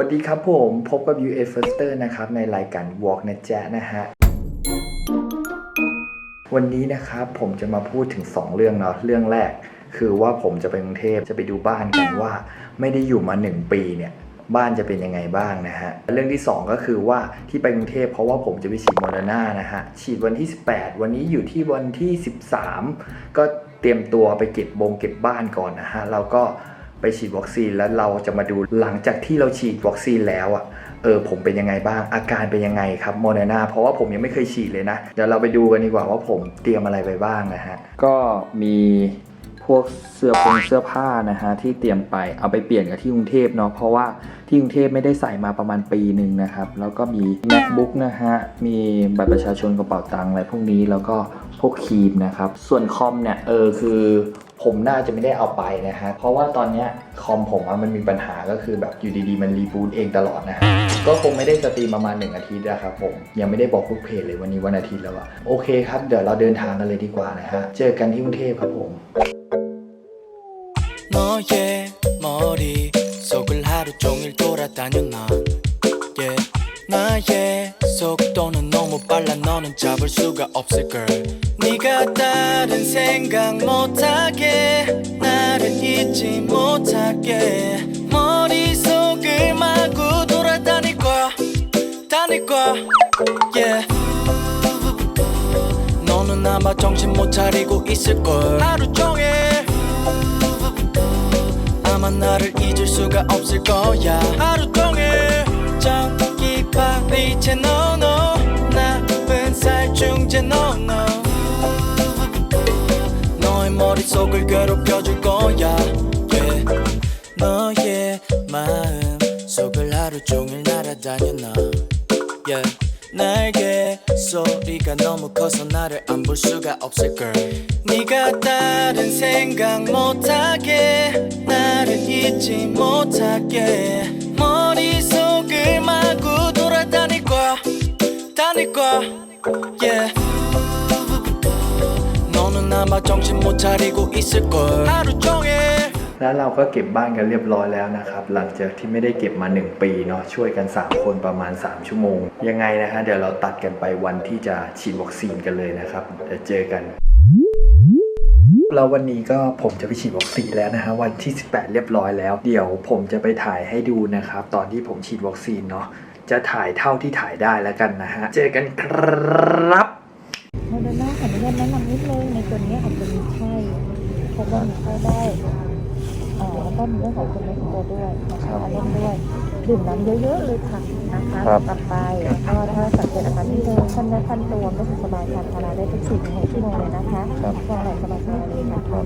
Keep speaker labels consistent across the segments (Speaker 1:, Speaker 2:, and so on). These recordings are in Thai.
Speaker 1: วัสดีครับผมพบกับ UA Firster นะครับ ในรายการ Walk นะจ๊ะนะฮะ วันนี้นะครับผมจะมาพูดถึง 2 เรื่องเนาะเรื่องแรก คือว่าผมจะไปกรุงเทพจะไปดูบ้านกันว่า ไม่ได้อยู่มา 1 ปีเนี่ยบ้านจะเป็นยังไงบ้างนะฮะ เรื่องที่ 2 ก็คือว่าที่ไปกรุงเทพเพราะว่าผมจะไปฉีดโมเดอร์นานะฮะ ฉีดวันที่ 18 วันนี้อยู่ที่วันที่ 13 ก็เตรียมตัวไปเก็บบงเก็บบ้านก่อนนะฮะเราก็ ไปฉีดวัคซีนแล้วเราจะมาดูหลังจากที่เราฉีดวัคซีนแล้วอะเออผมเป็นยังไงบ้างอาการเป็นยังไงครับโมเดอร์นาเพราะว่าผมยังไม่เคยฉีดเลยนะ เดี๋ยวเราไปดูกันดีกว่าว่าผมเตรียมอะไรไปบ้างนะฮะ ก็มีพวกเสื้อผงเสื้อผ้านะฮะที่เตรียมไปเอาไปเปลี่ยนกับที่กรุงเทพเนาะเพราะว่าที่กรุงเทพไม่ได้ใส่มาประมาณปีหนึ่งนะครับ แล้วก็มี macbook นะฮะมีบัตรประชาชนกระเป๋าตังค์อะไรพวกนี้แล้วก็พวกครีมนะครับ ส่วนคอมเนี่ยเออคือ ผมน่าจะไม่ได้เอาไปนะฮะเพราะว่าตอนเนี้ยคอมผมอะมันมีปัญหาก็คือแบบอยู่ดีๆมันรีบูตเองตลอดนะฮะ ก็คงไม่ได้สตรีมประมาณหนึ่งอาทิตย์นะครับผมยังไม่ได้บอกทุกเพจเลยวันนี้วันอาทิตย์แล้วอะโอเคครับเดี๋ยวเราเดินทางกันเลยดีกว่านะฮะเจอกันที่กรุงเทพครับผม
Speaker 2: 너의 머리 속을 하루 종일 돌아다녀 난 yeah. 나의 속도는 너무 빨라 너는 잡을 수가 없을 걸 네가 다른 생각 못하게 나를 잊지 못하게. 머릿속을 마구 돌아다닐 거야 다닐 거야 yeah. 너는 아마 정신 못 차리고 있을 걸. 하루 종일 아마 나를 잊을 수가 없을 거야. 하루 종일 전기 파리채 no 나쁜 살 중재 no no 너 속을 괴롭혀줄 거야 yeah. 너의 마음 속을 하루 종일 날아다녀 나 yeah. 날개 소리가 너무 커서 나를 안 볼 수가 없을 걸 네가 다른 생각 못하게 나를 잊지 못하게 머릿속을 마구 돌아다닐 거야 다닐 거야 yeah. 너는 아마 정신 못 차리고 있을 걸 하루 종일
Speaker 1: แล้วเราก็เก็บบ้านกันเรียบร้อยแล้วนะครับ หลังจากที่ไม่ได้เก็บมา 1 ปีเนาะช่วยกัน 3 คนประมาณ 3 ชั่วโมง ยังไงนะฮะเดี๋ยวเราตัดกันไปวันที่จะฉีดวัคซีนกันเลยนะครับเดี๋ยวเจอกัน แล้ววันนี้ก็ผมจะไปฉีดวัคซีนแล้วนะฮะวันที่ 18 เรียบร้อยแล้ว เดี๋ยวผมจะไปถ่ายให้ดูนะครับ ตอนที่ผมฉีดวัคซีนเนาะจะถ่ายเท่าที่ถ่ายได้แล้วกันนะฮะเจอกันครับ
Speaker 3: โมเดอร์นาขออนุญาตแนะนำนิดนึงในตัวนี้อาจจะมีไข้เพราะว่ามีไข้ได้แล้วก็มีเรื่องของคนในตัวด้วยนะคะเล่นด้วยดื่มน้ำเยอะๆเลยค่ะนะคะ
Speaker 1: ครับ
Speaker 3: กลับไปแล้วก็ถ้าสังเกตอาการที่เดินขั้นเนื้อคันตัวไม่สบายทานพาราได้ทุกสี่ถึงหกชั่วโมงเลยนะคะก็อะไรสบายๆเลยค่ะ
Speaker 1: ครับ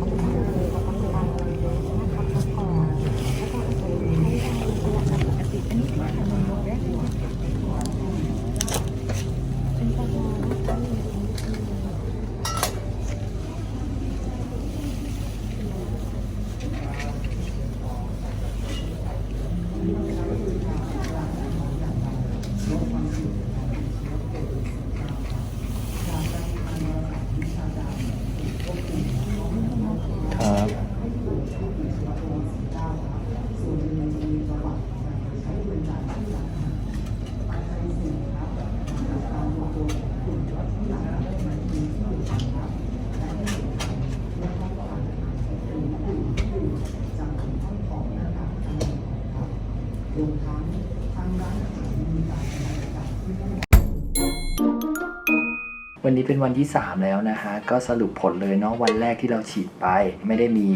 Speaker 1: วันนี้เป็นวันที่ 3 แล้วนะฮะ ก็สรุปผลเลยเนาะวันแรกที่เราฉีดไป ไม่ได้มี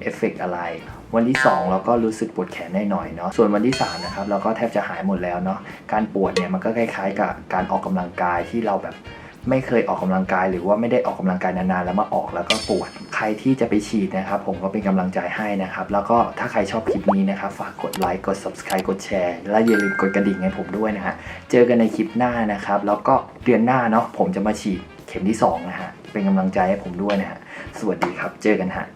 Speaker 1: เอฟเฟกต์อะไร วันที่ 2 เราก็รู้สึกปวดแขนได้หน่อยเนาะส่วนวันที่3นะครับเราก็แทบจะหายหมดแล้วเนาะการปวดเนี่ยมันก็คล้ายๆ กับการออกกำลังกายที่เราแบบ ไม่เคยออกกำลังกาย หรือว่าไม่ได้ออกกำลังกายนานๆแล้วมาออกแล้วก็ปวด ใครที่จะไปฉีดนะครับ ผมก็เป็นกำลังใจให้นะครับ แล้วก็ถ้าใครชอบคลิปนี้นะครับ ฝากกดไลค์กด subscribe กดแชร์ และอย่าลืมกดกระดิ่งให้ผมด้วยนะฮะเจอกันในคลิปหน้านะครับ แล้วก็เดือนหน้าเนาะผมจะมาฉีดเข็มที่สองนะฮะเป็นกำลังใจให้ผมด้วยนะฮะสวัสดีครับเจอกันฮะ